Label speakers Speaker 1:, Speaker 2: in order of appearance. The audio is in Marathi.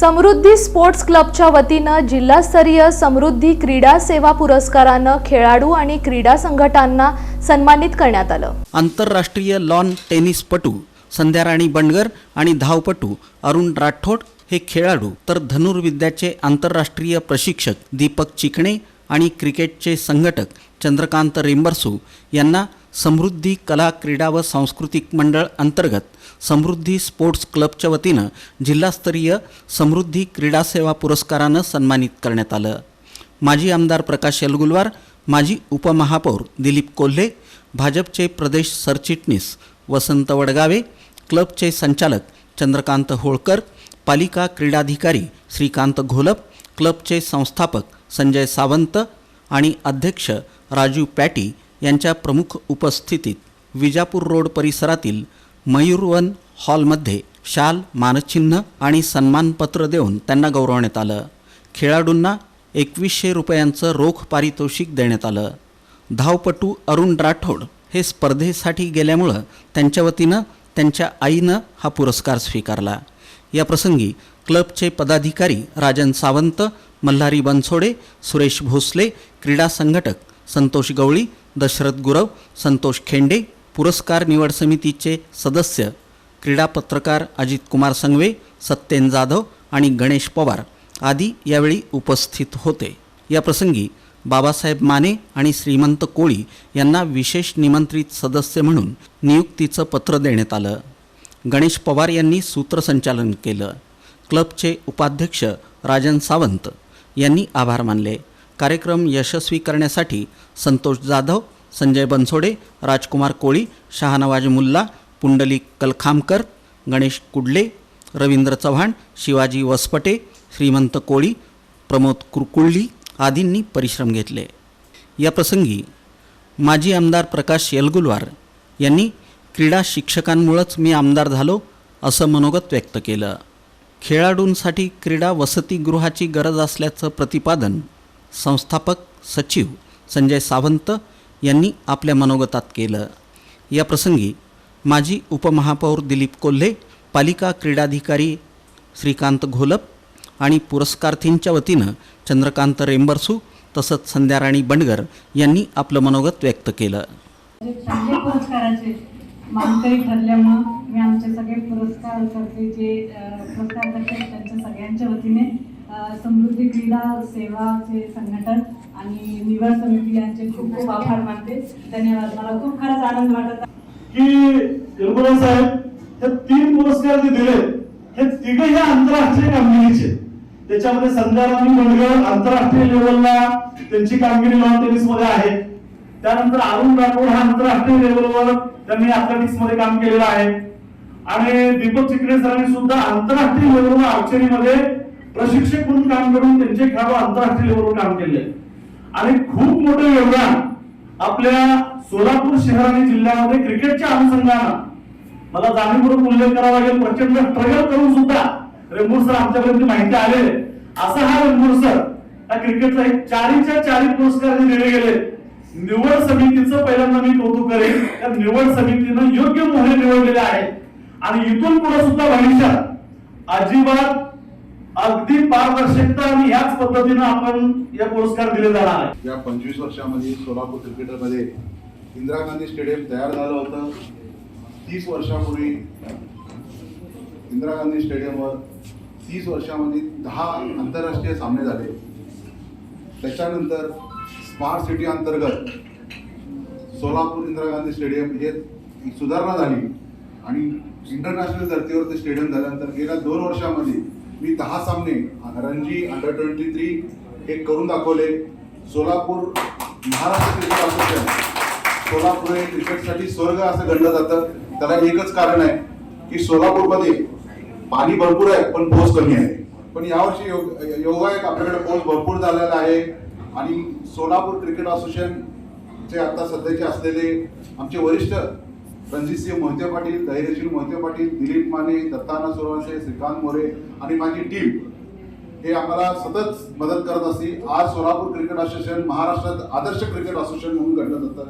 Speaker 1: समृद्धी स्पोर्ट्स क्लबच्या वतीनं जिल्हास्तरीय समृद्धी क्रीडा सेवा पुरस्कारानं खेळाडू आणि क्रीडा संघटनांना सन्मानित करण्यात आलं.
Speaker 2: आंतरराष्ट्रीय लॉन टेनिसपटू संध्याराणी बंडगर आणि धावपटू अरुण राठोड हे खेळाडू तर धनुर्विद्याचे आंतरराष्ट्रीय प्रशिक्षक दीपक चिकणे आणि क्रिकेटचे संघटक चंद्रकांत रेंबरसू यांना समृद्धी कला क्रीडा व सांस्कृतिक मंडळ अंतर्गत समृद्धी स्पोर्ट्स क्लबच्या वतीनं जिल्हास्तरीय समृद्धी क्रीडा सेवा पुरस्कारानं सन्मानित करण्यात आलं. माजी आमदार प्रकाश यलगुलवार माजी उपमहापौर दिलीप कोल्हे भाजपचे प्रदेश सरचिटणीस वसंत वडगावे क्लबचे संचालक चंद्रकांत होळकर पालिका क्रीडाधिकारी श्रीकांत घोलप क्लबचे संस्थापक संजय सावंत आणि अध्यक्ष राजू पॅटी यांच्या प्रमुख उपस्थितीत विजापूर रोड परिसरातील मयूरवन हॉलमध्ये शाल मानचिन्ह आणि सन्मानपत्र देऊन त्यांना गौरवण्यात आलं. खेळाडूंना एकवीसशे रुपयांचं रोख पारितोषिक देण्यात आलं. धावपटू अरुण राठोड हे स्पर्धेसाठी गेल्यामुळं त्यांच्या वतीनं त्यांच्या आईनं हा पुरस्कार स्वीकारला. या प्रसंगी क्लबचे पदाधिकारी राजन सावंत मल्हारी बनसोडे सुरेश भोसले क्रीडा संघटक संतोष गवळी दशरथ गुरव संतोष खेंडे पुरस्कार निवड समितीचे सदस्य क्रीडा पत्रकार अजित कुमार संगवे सत्येन जाधव आणि गणेश पवार आदी यावेळी उपस्थित होते. या प्रसंगी बाबासाहेब माने आणि श्रीमंत कोळी यांना विशेष निमंत्रित सदस्य म्हणून नियुक्तीचं पत्र देण्यात आलं. गणेश पवार यांनी सूत्रसंचालन केलं. क्लबचे उपाध्यक्ष राजन सावंत यांनी आभार मानले. कार्यक्रम यशस्वी करण्यासाठी संतोष जाधव संजय बनसोडे राजकुमार कोळी शहानवाज मुल्ला पुंडलिक कलखामकर गणेश कुडले रवींद्र चव्हाण शिवाजी वसपटे श्रीमंत कोळी प्रमोद कुरकुळली आदींनी परिश्रम घेतले. या प्रसंगी माजी आमदार प्रकाश येलगुलवार यांनी क्रीडा शिक्षकांमुळंच मी आमदार झालो असं मनोगत व्यक्त केलं. खेळाडूंसाठी क्रीडा वसतिगृहाची गरज असल्याचं प्रतिपादन संस्थापक सचिव संजय सावंत यांनी आपल्या मनोगतात केलं. या प्रसंगी माजी उपमहापौर दिलीप कोल्हे पालिका क्रीडाधिकारी श्रीकांत घोलप आणि पुरस्कार्थींच्या वतीनं चंद्रकांत रेंबरसू तसंच संध्याराणी बंडगर यांनी आपलं मनोगत व्यक्त केलं.
Speaker 3: पुरस्काराचे मानकरी ठरल्यामुळं मी आमचे सगळे पुरस्कार करते जे पुरस्कार करते त्यांच्या सगळ्यांच्या वतीने समृद्धी क्रीडा सेवाचे संघटन आणि निवड समिती यांचे खूप खूप आभार मानते. धन्यवाद. मला खूप खरंच आनंद वाटत आहे.
Speaker 4: की यलगुणा साहेब हे तीन पुरस्कार जे दिले हे तिघे हे आंतरराष्ट्रीय कामगिरीचे. त्याच्यामध्ये संध्याराणी बंडगर आंतरराष्ट्रीय लेवलला त्यांची कामगिरी लॉन टेनिसमध्ये आहे. त्यानंतर अरुण राठोड हा आंतरराष्ट्रीय लेवलवर त्यांनी अथलेटिक्समध्ये काम केलेलं आहे. आणि दीपक चिकणे सरांनी सुद्धा आंतरराष्ट्रीय लेवलवर आर्चरीमध्ये प्रशिक्षक म्हणून काम करून त्यांचे खेळाडू आंतरराष्ट्रीय लेवलवर काम केले. आणि खूप मोठं योगदान आपल्या सोलापूर शहर आणि जिल्ह्यामध्ये क्रिकेटच्या अनुषंगानं. मला जाणीवपूर्वक उल्लेख करावा लागेल प्रचंड स्ट्रगल करून सुद्धा रेंबूर सर आमच्यापर्यंत माहिती आले असा हा रेंबूर सर हा क्रिकेटचा एक चारीच्या चारी पुरस्कार दिले गेले. निवड समितीचं पहिल्यांदा मी कौतुक करेन. त्या निवड समितीनं योग्य मोहरे निवडलेले आहेत. आणि इथून पुढे सुद्धा भविष्यात अजिबात अगदी पारदर्शकता आणि याच पद्धतीनं आपण या पुरस्कार दिले जाणार आहे
Speaker 5: या पंचवीस वर्षामध्ये सोलापूर क्रिकेटरमध्ये इंदिरा गांधी स्टेडियम तयार झालं होतं. तीस वर्षापूर्वी इंदिरा गांधी स्टेडियमवर तीस वर्षामध्ये दहा आंतरराष्ट्रीय सामने झाले. त्याच्यानंतर स्मार्ट सिटी अंतर्गत सोलापूर इंदिरा गांधी स्टेडियम हे सुधारणा झाली. आणि इंटरनॅशनल धर्तीवर ते स्टेडियम झाल्यानंतर गेल्या दोन वर्षामध्ये मी दहा सामने रणजी अंडर ट्वेंटी थ्री हे करून दाखवले. Solapur Maharashtra cricket association. Solapur हे क्रिकेटसाठी स्वर्ग असं गणलं जातं. त्याला एकच कारण आहे की सोलापूरमध्ये पाणी भरपूर आहे पण पाऊस कमी आहे. पण यावर्षी योग योगायोग आपल्याकडे पाऊस भरपूर झालेला आहे. आणि सोलापूर क्रिकेट असोसिएशनचे आता सध्याचे असलेले आमचे वरिष्ठ रणजितसिंह मोहिते पाटील धैर्यशील मोहिते पाटील दिलीप माने दत्ताना सुरवंशे श्रीकांत मोरे आणि माझी टीम हे आम्हाला सतत मदत करत असते आज सोलापूर क्रिकेट असोसिएशन महाराष्ट्रात आदर्श क्रिकेट असोसिएशन म्हणून गणलं जातं.